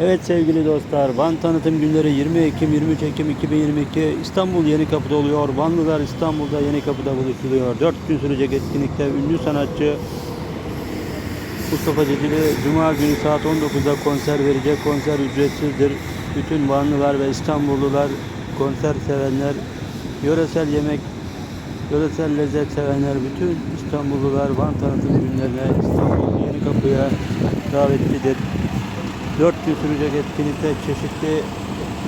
Evet sevgili dostlar, Van tanıtım günleri 20 Ekim 23 Ekim 2022 İstanbul Yenikapı'da oluyor. Vanlılar İstanbul'da Yenikapı'da buluşuluyor. 4 gün sürecek etkinlikte ünlü sanatçı Mustafa Cecili Cuma günü saat 19'da konser verecek. Konser ücretsizdir. Bütün Vanlılar ve İstanbullular, konser sevenler, yöresel yemek, yöresel lezzet sevenler, bütün İstanbullular Van tanıtım günlerine İstanbul Yenikapı'ya davetlidir. 4 gün sürecek etkinlikte çeşitli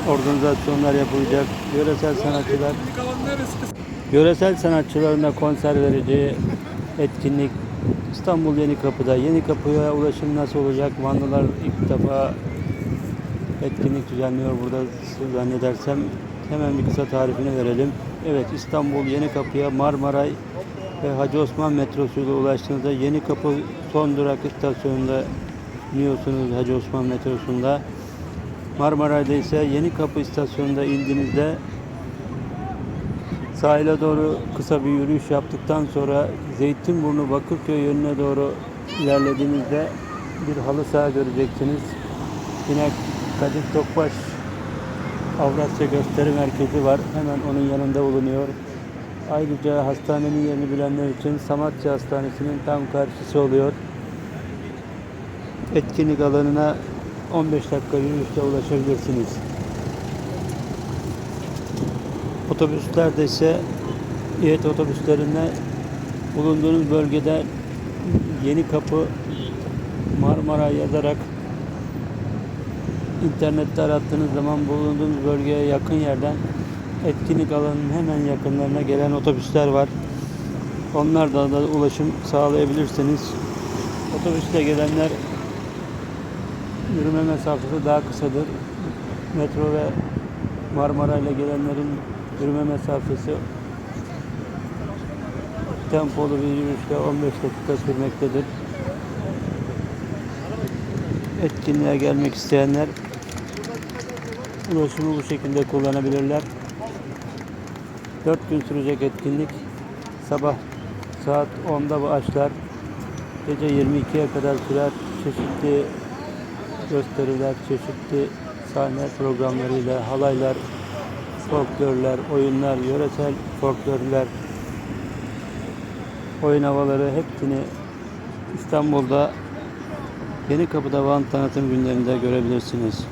organizasyonlar yapılacak. Yöresel sanatçılar Yöresel sanatçıların da konser vereceği etkinlik İstanbul Yenikapı'da. Yenikapı'ya ulaşım nasıl olacak? Vanlılar ilk defa etkinlik düzenliyor burada zannedersem. Hemen bir kısa tarifini verelim. Evet İstanbul Yenikapı'ya Marmaray ve Hacı Osman metrosuyla ulaştığınızda Yenikapı son durak istasyonunda iniyorsunuz Hacı Osman metrosunda. Marmaray'da ise Yenikapı istasyonunda indiğinizde sahile doğru kısa bir yürüyüş yaptıktan sonra Zeytinburnu Bakırköy yönüne doğru ilerlediğinizde bir halı saha göreceksiniz. Yine Kadir Tokbaş Avrasya Gösteri Merkezi var. Hemen onun yanında bulunuyor. Ayrıca hastanenin yerini bilenler için Samatya Hastanesi'nin tam karşısı oluyor. Etkinlik alanına 15 dakika yürüyüşte ulaşabilirsiniz. Otobüslerde ise İET otobüslerinde bulunduğunuz bölgede Yeni Kapı Marmara yazarak internette arattığınız zaman bulunduğunuz bölgeye yakın yerden etkinlik alanının hemen yakınlarına gelen otobüsler var. Onlardan da ulaşım sağlayabilirsiniz. Otobüsle gelenler yürüme mesafesi daha kısadır. Metro ve Marmara ile gelenlerin yürüme mesafesi tempolu bir yürüyüşte 15 dakika sürmektedir. Etkinliğe gelmek isteyenler ulaşımı bu şekilde kullanabilirler. 4 gün sürecek etkinlik sabah saat 10'da başlar. Gece 22'ye kadar sürer. Çeşitli gösteriler, çeşitli sahne programlarıyla halaylar, folklorlar, oyunlar, yöresel folklorlar, oyun havaları hepsini İstanbul'da Yeni Kapıda Van tanıtım günlerinde görebilirsiniz.